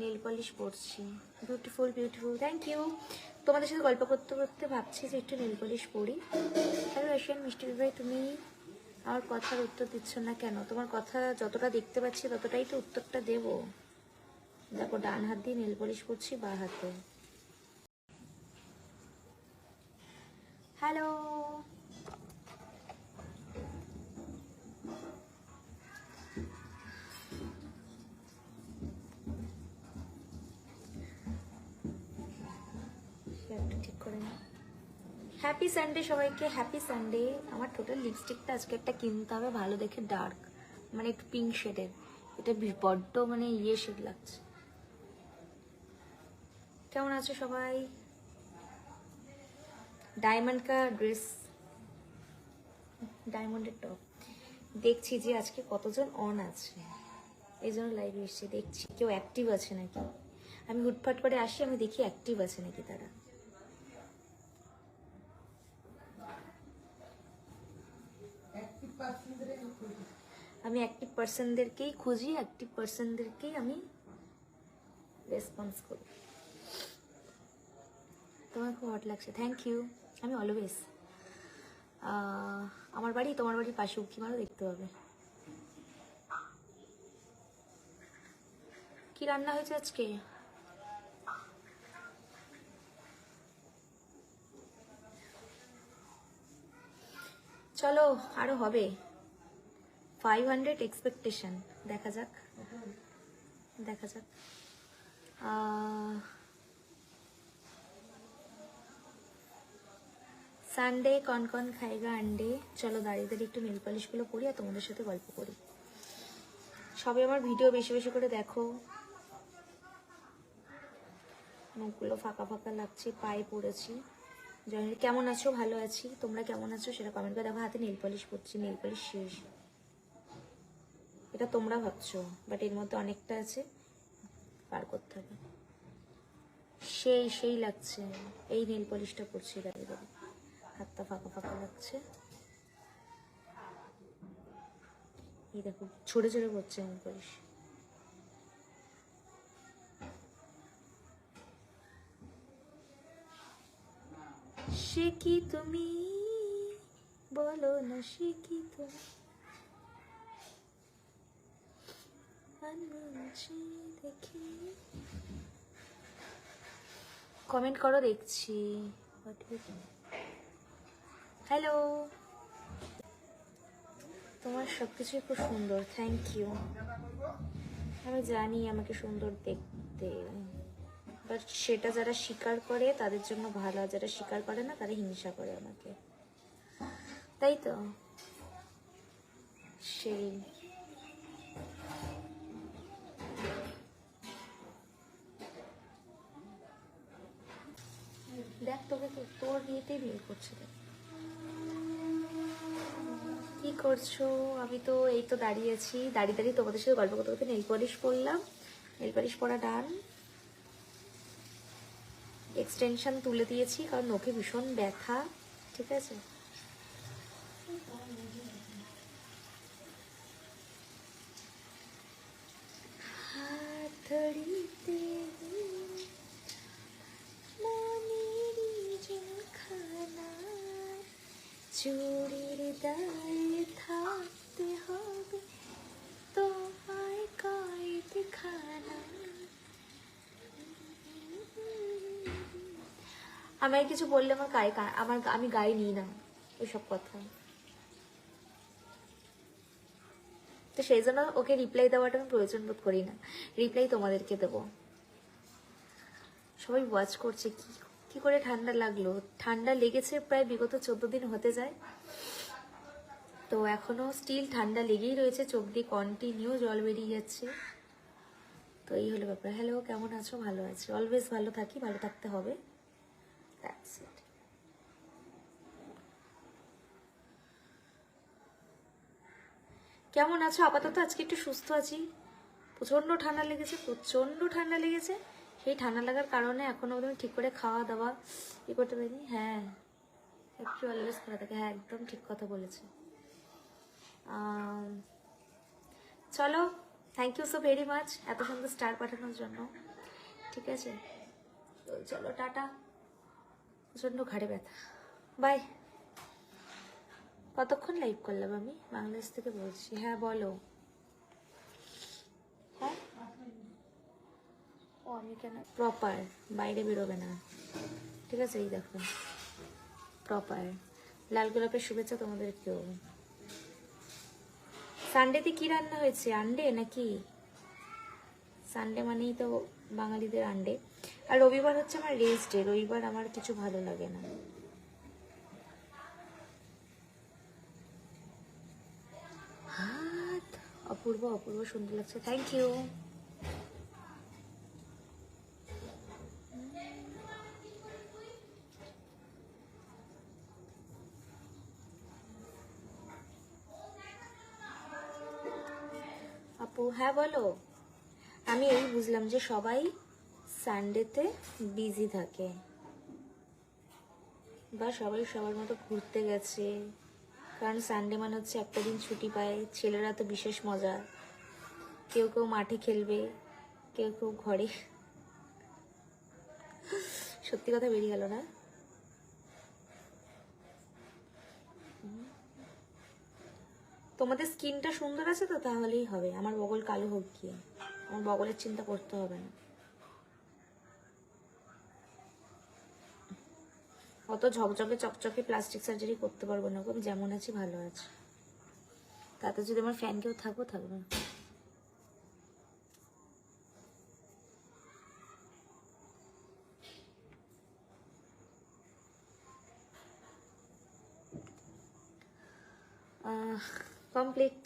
Nail polish পরছি। Beautiful beautiful thank you তোমাদের সাথে গল্প করতে করতে ভাবছি যে একটু নেল পলিশ পরি। হ্যালো এশিয়ান মিষ্টি ভাই তুমি আমার কথার উত্তর দিচ্ছ না কেন? তোমার কথা যতটা দেখতে পাচ্ছি ততটাই তো উত্তরটা দেব। দেখো, ডান হাত দিয়ে নেল পলিশ করছি বা হাতে। হ্যালো একটু ঠিক করে নিই হ্যাপি সানডে সবাইকে হ্যাপি সানডে আমার টোটাল লিপস্টিকটা আজকে একটা কিনতে হবে, ভালো দেখে ডার্ক মানে একটু পিঙ্ক শেডের এটা বড্ড মানে ইয়ে শেড লাগছে। কেমন আছো সবাই? ডায়মন্ড কা ড্রেস ডায়মন্ডের টপ দেখছি যে আজকে কতজন অন আছে। এই জন্য লাইভে এসেছি, দেখছি কেউ অ্যাক্টিভ আছে নাকি। আমি হুটফাট করে আসি, আমি দেখি অ্যাক্টিভ আছে নাকি তারা। আমি অ্যাক্টিভ পার্সনদেরকেই খুঁজি অ্যাক্টিভ পার্সনদেরকেই আমি রেসপন্স করি। তোমার খুব হট লাগছে। থ্যাংক ইউ আমি অলওয়েজ আমার বাড়ি, তোমার বাড়ির পাশে উকি মারও দেখতে হবে কি রান্না হয়েছে আজকে? চলো, আরও হবে। ফাইভ হান্ড্রেড এক্সপেকটেশন দেখা যাক। দেখা যাক। সানডে কন কন খাইগা আন্ডে চলো দাঁড়িয়ে একটু নেল পালিশগুলো করি আর তোমাদের সাথে গল্প করি। সবাই আমার ভিডিও বেশি বেশি করে দেখো। মুখগুলো ফাঁকা ফাঁকা লাগছে, পায়ে পড়েছি। জানি কেমন আছো? ভালো আছি। তোমরা কেমন আছো? সেটা কমেন্ট করে দেখো। হাতে নেল পলিশ করছি নেল পলিশ শেষ। এটা তোমরা ভাবছ বাট এর মধ্যে অনেকটা আছে। পার করতে হবে। সেই সেই লাগছে। এই নীল পলিশটা করছি দাঁড়িয়ে দাঁড়িয়ে হাতটা ফাঁকা ফাঁকা লাগছে। এই দেখো ছড়ে ছড়ে পড়ছে নেল পলিশ সে কি তুমি? বলো না, সে কি তুমি? দেখি। কমেন্ট করো দেখছি। হ্যালো তোমার সব কিছুই খুব সুন্দর থ্যাংক ইউ আমি জানি আমাকে সুন্দর দেখতে। বাট সেটা যারা স্বীকার করে তাদের জন্য ভালো। যারা স্বীকার করে না তারা হিংসা করে আমাকে। তাই তো? সেই। দেখ তোকে তোর বিয়েতেই বিয়ে করছে দেখ। কি করছ? আমি তো এই তো দাঁড়িয়েছি দাঁড়িয়ে দাঁড়িয়ে তোমাদের সাথে গল্প করতে করতে নেল পলিশ পরলাম। নেল পলিশ পরা ডান এক্সটেনশন তুলে দিয়েছি, কারণ নখে ভীষণ ব্যথা, ঠিক আছে? হাতড়িতে মনেরই চুরির দায়ে থাকতে হবে। তোমায় কয়েদ খানা আমায় কিছু বললে আমার গায়ে আমার আমি গায়ে নিই না ওইসব কথা। তো সেই জন্য ওকে রিপ্লাই দেওয়াটা আমি প্রয়োজন বোধ করি না। রিপ্লাই তোমাদেরকে দেবো। সবাই ওয়াচ করছে কি কি করে ঠান্ডা লাগল? ঠান্ডা লেগেছে প্রায় বিগত চোদ্দ দিন হতে যায়। তো এখনও স্টিল ঠান্ডা লেগেই রয়েছে, চোখ দিয়ে কন্টিনিউ জল বেরিয়ে যাচ্ছে। তো এই হলো ব্যাপার। হ্যালো কেমন আছো? ভালো আছি। অলওয়েজ ভালো থাকি, ভালো থাকতে হবে। It. কেমন আছো? আপাতত আজকে একটু সুস্থ আছি। প্রচণ্ড ঠান্ডা লেগেছে, প্রচণ্ড ঠান্ডা লেগেছে। সেই ঠান্ডা লাগার কারণে এখনও পর্যন্ত ঠিক করে খাওয়া দাওয়া ই করতে পারিনি। হ্যাঁ একটু অলওয়েজ করা থাকে। হ্যাঁ একদম ঠিক কথা বলেছে চলো thank you so very much এত সুন্দর স্টার পাঠানোর জন্য। ঠিক আছে? তো চলো, টাটা। প্রচণ্ড ঘাড়ে ব্যথা। বাই কতক্ষণ লাইভ করলাম আমি? বাংলাদেশ থেকে বলছি। হ্যাঁ বলো হ্যাঁ ও আমি কেন? প্রপার বাইরে বেরোবে না। ঠিক আছে, এই দেখো। প্রপার লাল গোলাপের শুভেচ্ছা তোমাদেরকেও। সানডেতে কি রান্না হয়েছে? আন্ডে নাকি? সানডে মানেই তো বাঙালিদের আন্ডে আর রবিবার হচ্ছে আমার রেস্ট ডে রবিবার আমার কিছু ভালো লাগে না। অপূর্ব অপূর্ব সুন্দর লাগছে। থ্যাংক ইউ আপু হ্যাঁ বলো। আমি এই বুঝলাম যে সবাই সানডেতে বিজি থাকে। বা সবাই সবার মতো ঘুরতে গেছে। কারণ সানডে মানে হচ্ছে একটা দিন ছুটি পায়। ছেলেরা তো বিশেষ মজা। কেউ কেউ মাঠে খেলবে, কেউ কেউ ঘরে। সত্যি কথা বেরিয়ে গেল না? তোমাদের স্কিনটা সুন্দর আছে তো, তাহলেই হবে। আমার বগল কালো হোক গিয়ে। আমার বগলের চিন্তা করতে হবে না। অত ঝকঝকে চকচকে প্লাস্টিক সার্জারি করতে পারব না আমি যেমন আছি ভালো আছি। তাতে যদি আমার ফ্যান কেউ থাকো, থাকবে কমপ্লিট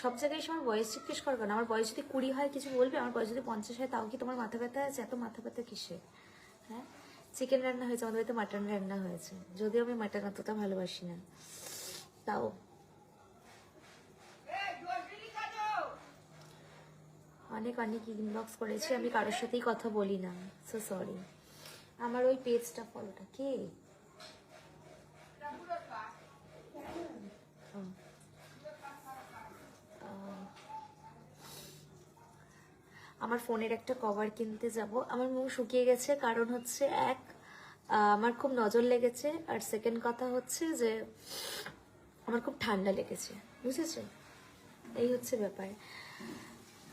সব জায়গায় এসে আমার বয়স জিজ্ঞেস করবে না। আমার বয়স যদি কুড়ি হয়, কিছু বলবে? আমার বয়স যদি পঞ্চাশ হয়, তাও কি তোমার মাথা ব্যথা আছে? এত মাথা ব্যথা কিসে হ্যাঁ? চিকেন রান্না হয়েছে, আমাদের বাড়িতে মাটন রান্না হয়েছে। যদিও আমি মাটন অতটা ভালোবাসি না। তাও। অনেক অনেক ইনবক্স করেছি, আমি কারোর সাথেই কথা বলি না। সো সরি আমার ওই পেজটা ফলোটা কে? আমার ফোনের একটা কভার কিনতে যাব। আমার মুখ শুকিয়ে গেছে কারণ হচ্ছে এক আমার খুব নজর লেগেছে। আর সেকেন্ড কথা হচ্ছে যে আমার খুব ঠান্ডা লেগেছে বুঝেছ? এই হচ্ছে ব্যাপার।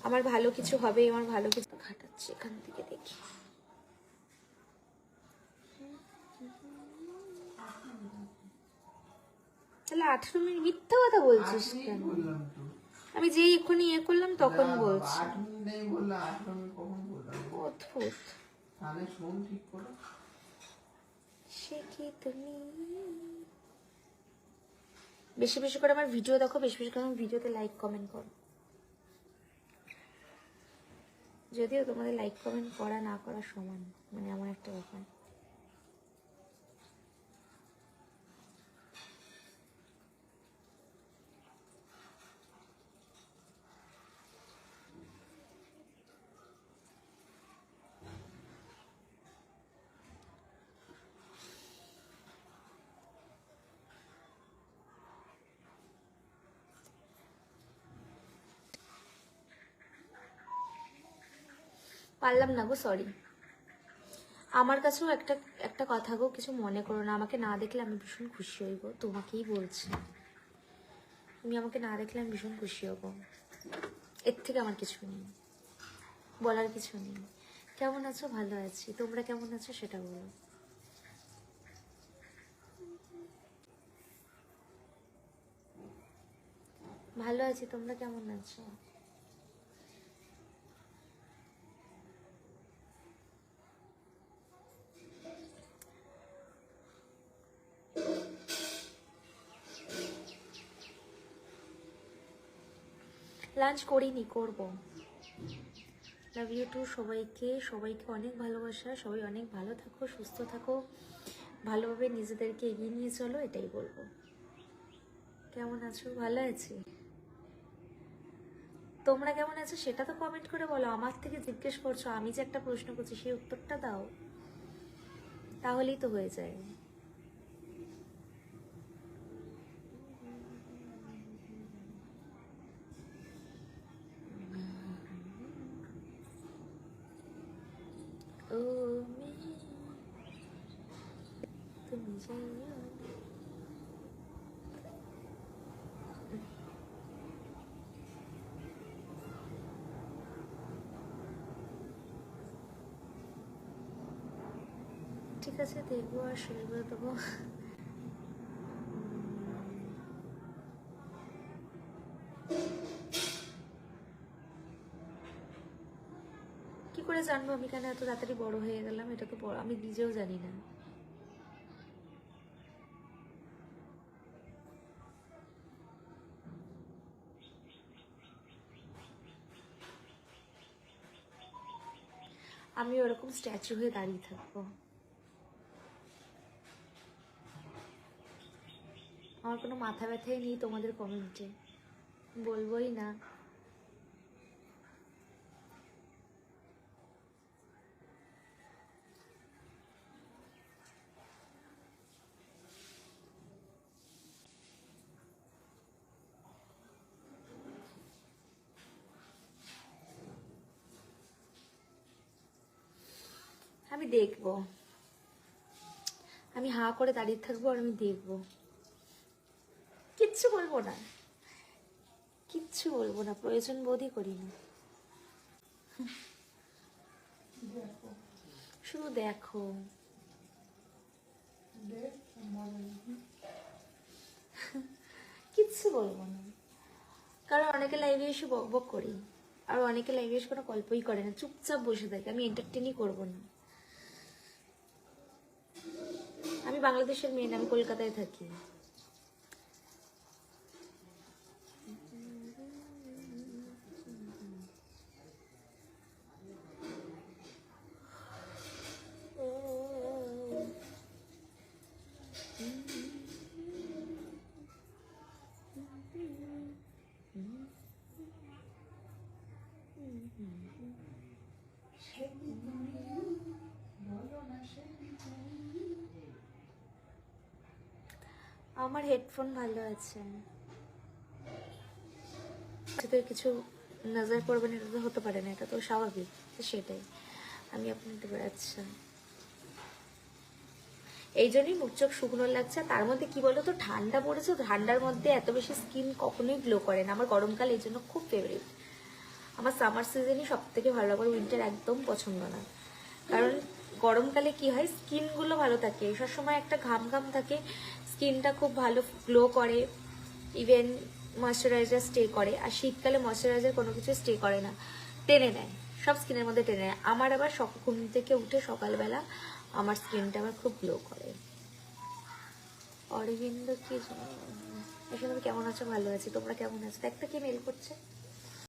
আমার ভালো কিছু হবে আমার ভালো কিছু খাটাচ্ছি এখান থেকে দেখি। তাহলে আঠেরো মিনিট মিথ্যা কথা বলছিস কেন? আমি যেই এক্ষুনি ইয়ে করলাম তখন বলছি। অদ্ভুত। সে কি তুমি? বেশি বেশি করে আমার ভিডিও দেখো বেশি বেশি করে আমার ভিডিওতে লাইক কমেন্ট করো। যদিও তোমাদের লাইক কমেন্ট করা না করা সমান মানে আমার একটা ব্যাপার। পারলাম না গো সরি আমার কাছেও একটা একটা কথা গো, কিছু মনে করো না। আমাকে না দেখলে আমি ভীষণ খুশি হইব তোমাকেই বলছি। তুমি আমাকে না দেখলে আমি ভীষণ খুশি হব। এর থেকে আমার কিছু নেই, বলার কিছু নেই। কেমন আছো? ভালো আছি। তোমরা কেমন আছো সেটা বলো। ভালো আছি, তোমরা কেমন আছো? লাঞ্চ করিনি, করব। লাভ ইউ টু সবাইকে সবাইকে অনেক ভালোবাসা, সবাই অনেক ভালো থাকো, সুস্থ থাকো, ভালোভাবে নিজেদেরকে এগিয়ে নিয়ে চলো, এটাই বলব। কেমন আছো? ভালো আছি? তোমরা কেমন আছো? সেটা তো কমেন্ট করে বলো, আমার থেকে জিজ্ঞেস করছ, আমি যে একটা প্রশ্ন করছি, সেই উত্তরটা দাও। তাহলেই তো হয়ে যায় ও মেয়ে তুমি যাইও না। ঠিক আছে, দেখব আর শুরু করে দেবো। কি করে জানব আমি কেন এত তাড়াতাড়ি বড় হয়ে গেলাম? এটা তো আমি নিজেও জানি না। আমি ওরকম স্ট্যাচু হয়ে দাঁড়িয়ে থাকব। আমার কোনো মাথা ব্যথাই নেই তোমাদের কমেন্টে বলবোই না। দেখব। আমি হা করে দাঁড়িয়ে থাকব আর আমি দেখব। কিচ্ছু বলব না। কিচ্ছু বলব না। প্রয়োজন বোধই করি না শুধু দেখো। কিচ্ছু বলব না। কারণ অনেকে লাইভে এসে বক বক করি। আর অনেকে লাইভে এসে কোনো গল্পই করে না। চুপচাপ বসে থাকে। আমি এন্টারটেনই করব না আমি বাংলাদেশের মেয়ে আমি কলকাতায় থাকি। আমার হেডফোন ভালো আছে। তো কিছু নজর পড়বে না, এটা তো হতে পারে না, এটা তো স্বাভাবিক সেটাই। আমি আপনাদের আচ্ছা। এই জন্যই মুখ চোখ শুকনো লাগছে তার মধ্যে কি বলো তো ঠান্ডা পড়েছে, ঠান্ডার মধ্যে এত বেশি স্কিন কখনোই গ্লো করে না। আমার গরমকাল এই জন্য খুব ফেভারিট আমার সামার সিজনই সব থেকে ভালো লাগে উইন্টার একদম পছন্দ না। কারণ গরমকালে কি হয় স্কিনগুলো ভালো থাকে, সবসময় একটা ঘাম ঘাম থাকে স্কিনটা খুব ভালো গ্লো করে ইভেন ময়শ্চারাইজার স্টে করে, আর শীতকালে ময়শ্চারাইজার কোনো কিছু স্টে করে না, টেনে নেয়, সব স্কিনের মধ্যে টেনে নেয়। আমার আবার ঘুম থেকে উঠে সকালবেলা আমার স্কিনটা আবার খুব গ্লো করে। অরবিন্দ কি? এখানে কেমন আছো? ভালো আছি। তোমরা কেমন আছো? একটা কি মেল করছে।